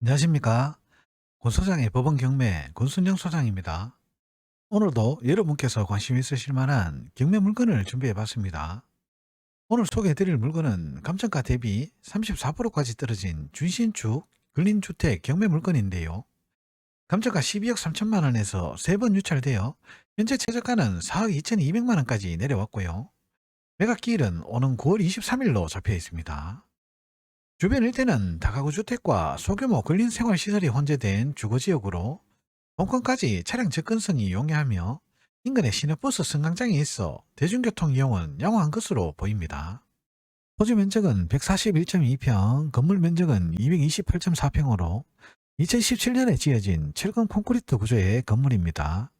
안녕하십니까. 권 소장의 법원 경매 권순영 소장입니다. 오늘도 여러분께서 관심 있으실 만한 경매 물건을 준비해 봤습니다. 오늘 소개해 드릴 물건은 감정가 대비 34%까지 떨어진 준신축 근린주택 경매 물건인데요. 감정가 12억 3천만 원에서 세번 유찰되어 현재 최저가는 4억 2,200만 원까지 내려왔고요. 매각 기일은 오는 9월 23일로 잡혀 있습니다. 주변 일대는 다가구 주택과 소규모 근린 생활 시설이 혼재된 주거 지역으로 본권까지 차량 접근성이 용이하며 인근에 시내버스 승강장이 있어 대중교통 이용은 양호한 것으로 보입니다. 토지 면적은 141.2평, 건물 면적은 228.4평으로 2017년에 지어진 철근 콘크리트 구조의 건물입니다.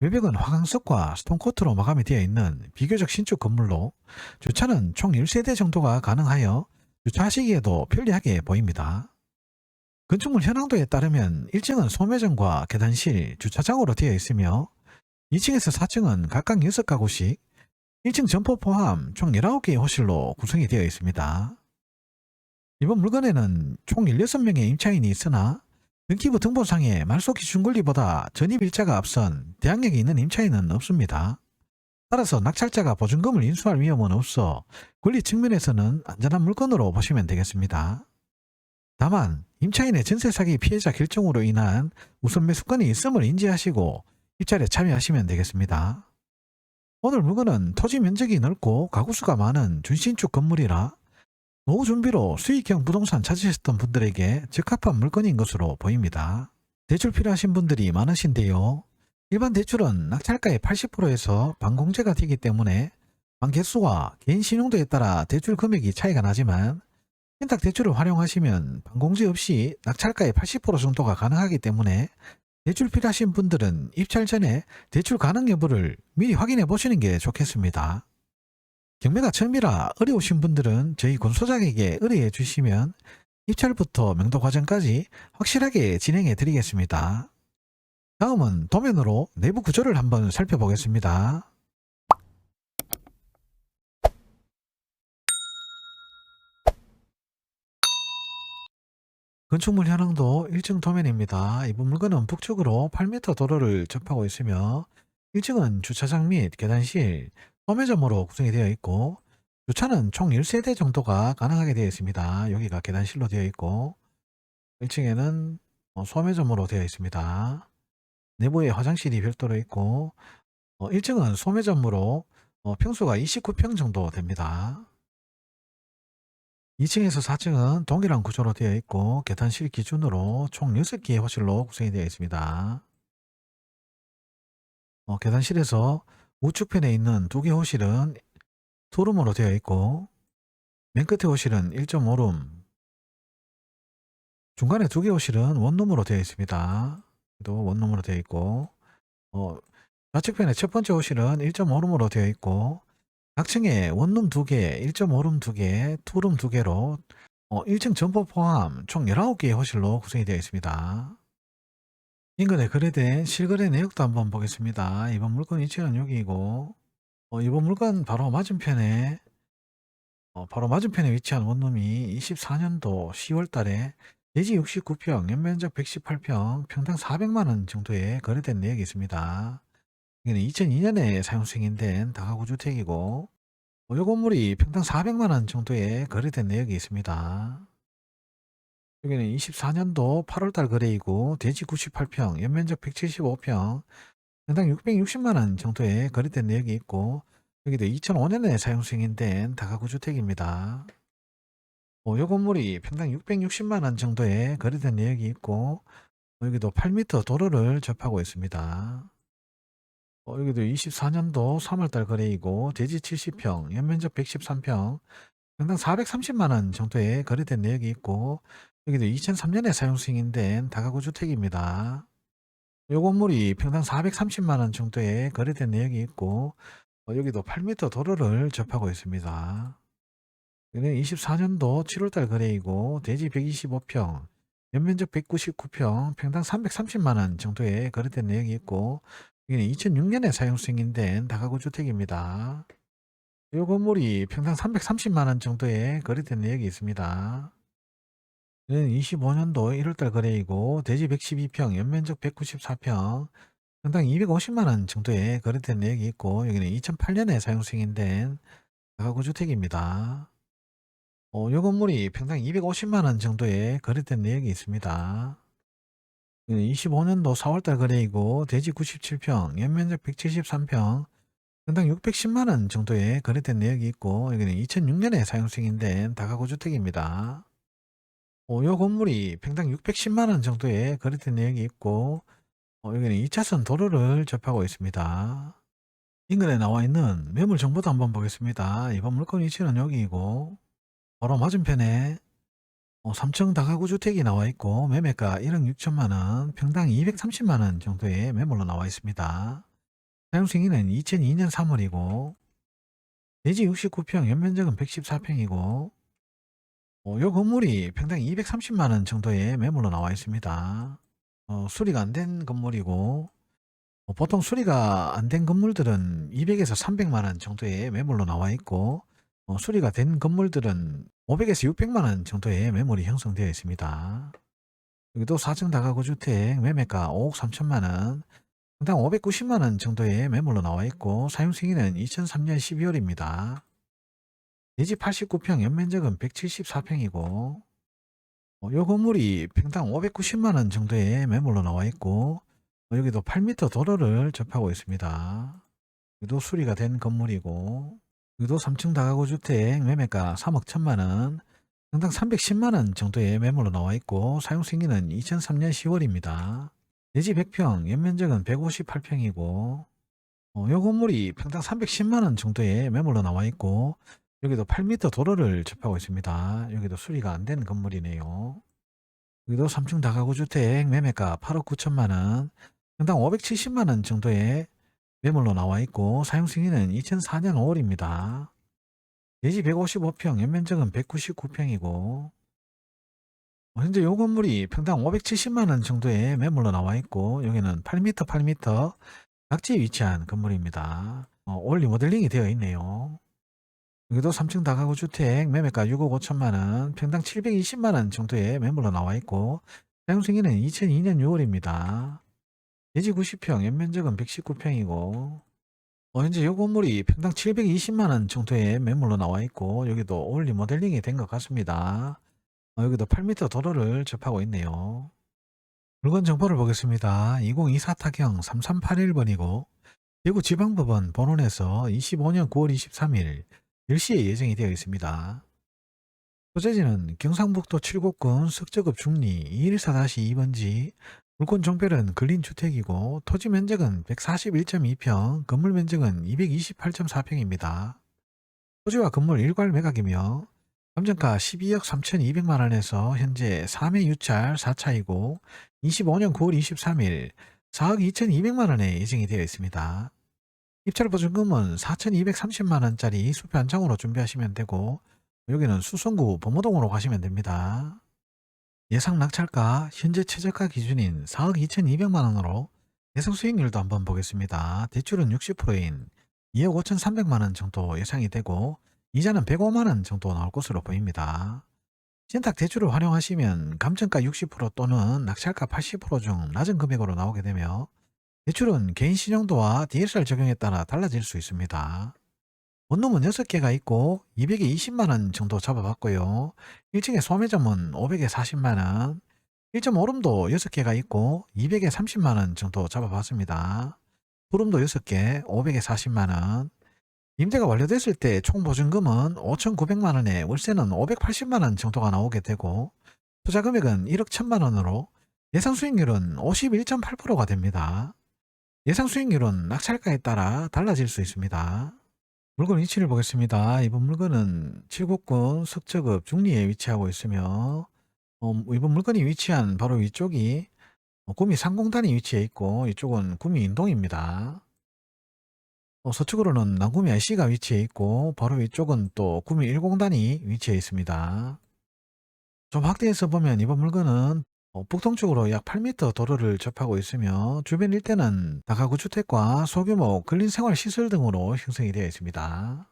외벽은 화강석과 스톤코트로 마감이 되어 있는 비교적 신축 건물로 주차는 총 1세대 정도가 가능하여 주차하시기에도 편리하게 보입니다. 건축물 현황도에 따르면 1층은 소매점과 계단실, 주차장으로 되어 있으며 2층에서 4층은 각각 6가구씩 1층 점포 포함 총 19개의 호실로 구성이 되어 있습니다. 이번 물건에는 총 16명의 임차인이 있으나 등기부 등본상에 말소 기준 권리보다 전입 일자가 앞선 대항력이 있는 임차인은 없습니다. 따라서 낙찰자가 보증금을 인수할 위험은 없어 권리 측면에서는 안전한 물건으로 보시면 되겠습니다. 다만 임차인의 전세 사기 피해자 결정으로 인한 우선 매수권이 있음을 인지하시고 입찰에 참여하시면 되겠습니다. 오늘 물건은 토지 면적이 넓고 가구수가 많은 준신축 건물이라 노후 준비로 수익형 부동산 찾으셨던 분들에게 적합한 물건인 것으로 보입니다. 대출 필요하신 분들이 많으신데요. 일반 대출은 낙찰가의 80%에서 반공제가 되기 때문에 방 개수와 개인 신용도에 따라 대출 금액이 차이가 나지만 신탁 대출을 활용하시면 반공제 없이 낙찰가의 80% 정도가 가능하기 때문에 대출 필요하신 분들은 입찰 전에 대출 가능 여부를 미리 확인해 보시는 게 좋겠습니다. 경매가 처음이라 어려우신 분들은 저희 권 소장에게 의뢰해 주시면 입찰부터 명도 과정까지 확실하게 진행해 드리겠습니다. 다음은 도면으로 내부 구조를 한번 살펴보겠습니다. 건축물 현황도 1층 도면입니다. 이번 물건은 북쪽으로 8m 도로를 접하고 있으며 1층은 주차장 및 계단실, 소매점으로 구성이 되어 있고 주차는 총 1세대 정도가 가능하게 되어 있습니다. 여기가 계단실로 되어 있고 1층에는 어, 소매점으로 되어 있습니다. 내부에 화장실이 별도로 있고 1층은 소매점으로 어, 평수가 29평 정도 됩니다. 2층에서 4층은 동일한 구조로 되어 있고 계단실 기준으로 총 6개의 호실로 구성이 되어 있습니다. 어, 계단실에서 우측편에 있는 두 개 호실은 투룸으로 되어 있고 맨 끝에 호실은 1.5룸 중간에 두 개 호실은 원룸으로 되어 있습니다. 또 원룸으로 되어 있고 어, 좌측편에 첫 번째 호실은 1.5룸으로 되어 있고 각층에 원룸 2개, 1.5룸 2개, 투룸 2개로 어, 1층 전포 포함 총 19개의 호실로 구성이 되어 있습니다. 인근에 거래된 실거래 내역도 한번 보겠습니다. 이번 물건 위치는 여기이고 어, 이번 물건 바로 맞은편에 어, 바로 맞은편에 위치한 원룸이 24년도 10월 달에 대지 69평, 연면적 118평, 평당 400만 원 정도에 거래된 내역이 있습니다. 여기는 2002년에 사용 승인된 다가구 주택이고 이 건물이 평당 400만 원 정도에 거래된 내역이 있습니다. 여기는 24년도 8월달 거래이고 대지 98평, 연면적 175평, 평당 660만 원 정도에 거래된 내역이 있고 여기도 2005년에 사용 승인된 다가구 주택입니다. 어, 이 건물이 평당 660만 원 정도에 거래된 내역이 있고 어, 여기도 8m 도로를 접하고 있습니다. 어, 여기도 24년도 3월달 거래이고 대지 70평, 연면적 113평, 평당 430만 원 정도에 거래된 내역이 있고 여기도 2003년에 사용 승인된 다가구 주택입니다. 이 건물이 평당 430만 원 정도에 거래된 내역이 있고 어, 여기도 8m 도로를 접하고 있습니다. 여기는 24년도 7월달 거래이고 대지 125평, 연면적 199평, 평당 330만원 정도에 거래된 내역이 있고 여기는 2006년에 사용 승인된 다가구 주택입니다. 이 건물이 평당 330만원 정도에 거래된 내역이 있습니다. 25년도 1월달 거래이고 대지 112평, 연면적 194평, 평당 250만 원 정도에 거래된 내역이 있고 여기는 2008년에 사용 승인된 다가구 주택입니다. 어, 요 건물이 평당 250만 원 정도에 거래된 내역이 있습니다. 25년도 4월달 거래이고 대지 97평, 연면적 173평, 평당 610만 원 정도에 거래된 내역이 있고 여기는 2006년에 사용 승인된 다가구 주택입니다. 어, 요 건물이 평당 610만 원 정도에 거래된 내역이 있고 어, 여기는 2차선 도로를 접하고 있습니다. 인근에 나와 있는 매물 정보도 한번 보겠습니다. 이번 물건 위치는 여기이고 바로 맞은편에 어, 3층 다가구 주택이 나와 있고 매매가 1억 6천만 원, 평당 230만 원 정도의 매물로 나와 있습니다. 사용 승인은 2002년 3월이고 대지 69평, 연면적은 114평이고 어, 요 건물이 평당 230만 원 정도의 매물로 나와 있습니다. 어, 수리가 안 된 건물이고 어, 보통 수리가 안 된 건물들은 200에서 300만 원 정도의 매물로 나와 있고 어, 수리가 된 건물들은 500에서 600만 원 정도의 매물이 형성되어 있습니다. 여기도 4층 다가구 주택 매매가 5억 3천만 원, 평당 590만 원 정도의 매물로 나와 있고 사용 승인은 2003년 12월입니다. 대지 89평, 연면적은 174평이고 어, 요 건물이 평당 590만 원 정도의 매물로 나와 있고 어, 여기도 8m 도로를 접하고 있습니다. 여기도 수리가 된 건물이고 여기도 3층 다가구 주택 매매가 3억 1천만 원, 평당 310만 원 정도의 매물로 나와 있고 사용 승인은 2003년 10월입니다. 대지 100평, 연면적은 158평이고 어, 요 건물이 평당 310만 원 정도의 매물로 나와 있고 여기도 8m 도로를 접하고 있습니다. 여기도 수리가 안 된 건물이네요. 여기도 3층 다가구 주택 매매가 8억 9천만 원, 평당 570만 원 정도의 매물로 나와 있고 사용 승인은 2004년 5월입니다. 대지 155평, 연면적은 199평이고 현재 요 건물이 평당 570만 원 정도의 매물로 나와 있고 여기는 8m 8m 각지에 위치한 건물입니다. 어, 올 리모델링이 되어 있네요. 여기도 3층 다가구 주택 매매가 6억 5천만 원, 평당 720만 원 정도의 매물로 나와 있고 사용 승인은 2002년 6월입니다. 대지 90평, 연면적은 119평이고 어, 현재 이 건물이 평당 720만 원 정도의 매물로 나와 있고 여기도 올 리모델링이 된 것 같습니다. 어, 여기도 8m 도로를 접하고 있네요. 물건 정보를 보겠습니다. 2024 타경 3381번이고 대구 지방법원 본원에서 25년 9월 23일 10시에 예정이 되어 있습니다. 소재지는 경상북도 칠곡군 석저급 중리 214-2번지 물권 종별은 근린 주택이고 토지 면적은 141.2평, 건물 면적은 228.4평입니다. 토지와 건물 일괄 매각이며 감정가 12억 3,200만 원에서 현재 3회 유찰 4차이고 25년 9월 23일 4억 2,200만 원에 예정이 되어 있습니다. 입찰 보증금은 4,230만 원짜리 수표 한 장으로 준비하시면 되고 여기는 수성구 범호동으로 가시면 됩니다. 예상 낙찰가 현재 최저가 기준인 4억 2,200만 원으로 예상 수익률도 한번 보겠습니다. 대출은 60%인 2억 5,300만 원 정도 예상이 되고 이자는 105만 원 정도 나올 것으로 보입니다. 신탁 대출을 활용하시면 감정가 60% 또는 낙찰가 80%중 낮은 금액으로 나오게 되며 대출은 개인 신용도와 DSR 적용에 따라 달라질 수 있습니다. 원룸은 6개가 있고 200에 20만원 정도 잡아봤고요. 1층에 소매점은 500에 40만원, 1.5룸도 6개가 있고 200에 30만원 정도 잡아봤습니다. 투룸도 6개, 500에 40만원. 임대가 완료됐을 때 총 보증금은 5,900만원에 월세는 580만원 정도가 나오게 되고 투자 금액은 1억 1천만원으로 예상 수익률은 51.8%가 됩니다. 예상 수익률은 낙찰가에 따라 달라질 수 있습니다. 물건 위치를 보겠습니다. 이번 물건은 칠곡군 석저급 중리에 위치하고 있으며 어, 이번 물건이 위치한 바로 위쪽이 어, 구미 상공단이 위치해 있고 이쪽은 구미 인동입니다. 어, 서쪽으로는 남구미 IC가 위치해 있고 바로 위쪽은 또 구미 1공단이 위치해 있습니다. 좀 확대해서 보면 이번 물건은 어, 북동쪽으로 약 8m 도로를 접하고 있으며 주변 일대는 다가구 주택과 소규모 근린생활 시설 등으로 형성이 되어 있습니다.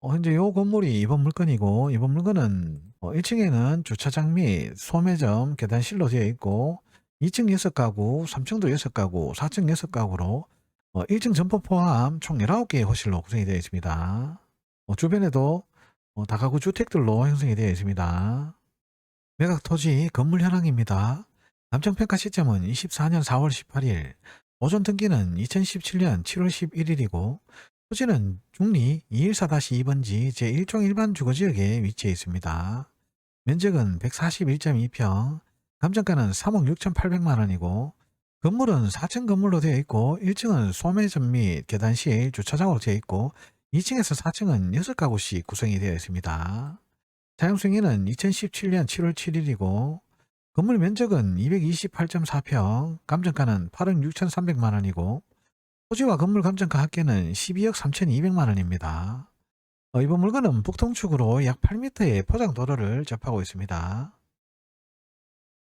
어 현재 요 건물이 2번 물건이고 2번 물건은 어 1층에는 주차장 및 소매점, 계단실로 되어 있고 2층 6가구, 3층도 6가구, 4층 6가구로 어 1층 전부 포함 총 19개의 호실로 구성이 되어 있습니다. 어 주변에도 어 다가구 주택들로 형성이 되어 있습니다. 매각 토지 건물 현황입니다. 감정평가 시점은 24년 4월 18일, 오전 등기는 2017년 7월 11일이고 토지는 중리 214-2번지 제1종 일반 주거지역에 위치해 있습니다. 면적은 141.2평, 감정가는 3억 6,800만 원이고 건물은 4층 건물로 되어 있고 1층은 소매점 및 계단실 주차장으로 되어 있고 2층에서 4층은 6가구씩 구성이 되어 있습니다. 사용 승인은 2017년 7월 7일이고 건물 면적은 228.4평, 감정가는 8억 6,300만 원이고 토지와 건물 감정가 합계는 12억 3,200만 원입니다. 어, 이번 물건은 북동축으로 약 8m의 포장 도로를 접하고 있습니다.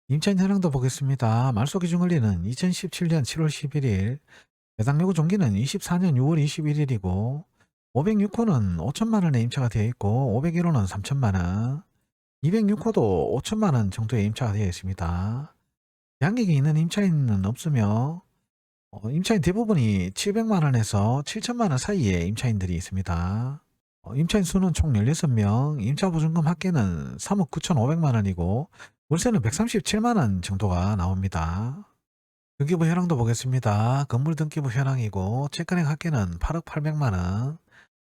임차인 현황도 보겠습니다. 말소 기준 권리는 2017년 7월 11일, 배당 요구 종기는 24년 6월 21일이고 506호는 5천만 원에 임차가 되어 있고 501호는 3천만 원, 206호도 5천만 원 정도의 임차가 되어 있습니다. 양익이 있는 임차인은 없으며 어, 임차인 대부분이 700만 원에서 7천만 원 사이의 임차인들이 있습니다. 어, 임차인 수는 총 16명, 임차 보증금 합계는 3억 9천5백만 원이고 월세는 137만 원 정도가 나옵니다. 등기부 현황도 보겠습니다. 건물 등기부 현황이고 채권액 합계는 8억 8백만 원.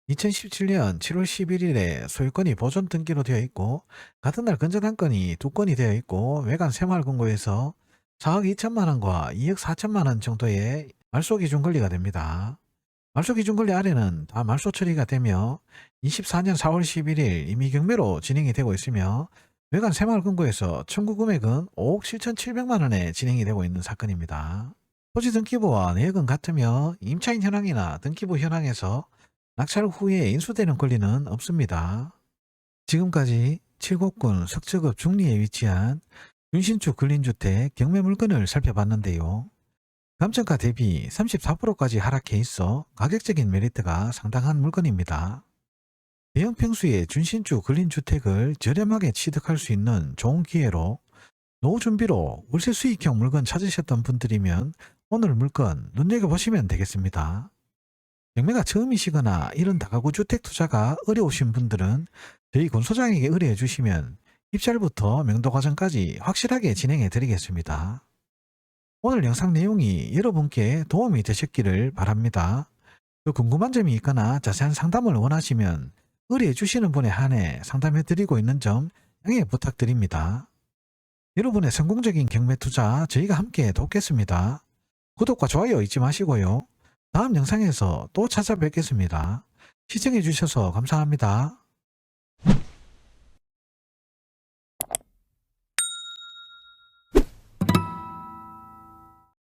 2017년 7월 11일에 소유권이 보존 등기로 되어 있고 같은 날 건전한 건이 두 건이 되어 있고 외관 새마을금고에서 4억 2천만 원과 2억 4천만 원 정도의 말소 기준 권리가 됩니다. 말소 기준 권리 아래는 다 말소 처리가 되며 24년 4월 11일 이미 경매로 진행이 되고 있으며 외관 새마을금고에서 청구 금액은 5억 7천7백만 원에 진행이 되고 있는 사건입니다. 토지 등기부와 내역은 같으며 임차인 현황이나 등기부 현황에서 낙찰 후에 인수되는 권리는 없습니다. 지금까지 칠곡군 석저급 중리에 위치한 윤신축 근린주택 경매 물건을 살펴봤는데요. 감정가 대비 34%까지 하락해 있어 가격적인 메리트가 상당한 물건입니다. 대형 평수의 준신축 근린주택을 저렴하게 취득할 수 있는 좋은 기회로 노후 준비로 월세 수익형 물건 찾으셨던 분들이면 오늘 물건 눈여겨보시면 되겠습니다. 경매가 처음이시거나 이런 다가구 주택 투자가 어려우신 분들은 저희 군소장에게 의뢰해 주시면 입찰부터 명도 과정까지 확실하게 진행해 드리겠습니다. 오늘 영상 내용이 여러분께 도움이 되셨기를 바랍니다. 또 궁금한 점이 있거나 자세한 상담을 원하시면 의뢰해 주시는 분에 한해 상담해 드리고 있는 점 양해 부탁드립니다. 여러분의 성공적인 경매 투자 저희가 함께 돕겠습니다. 구독과 좋아요 잊지 마시고요. 다음 영상에서 또 찾아뵙겠습니다. 시청해 주셔서 감사합니다.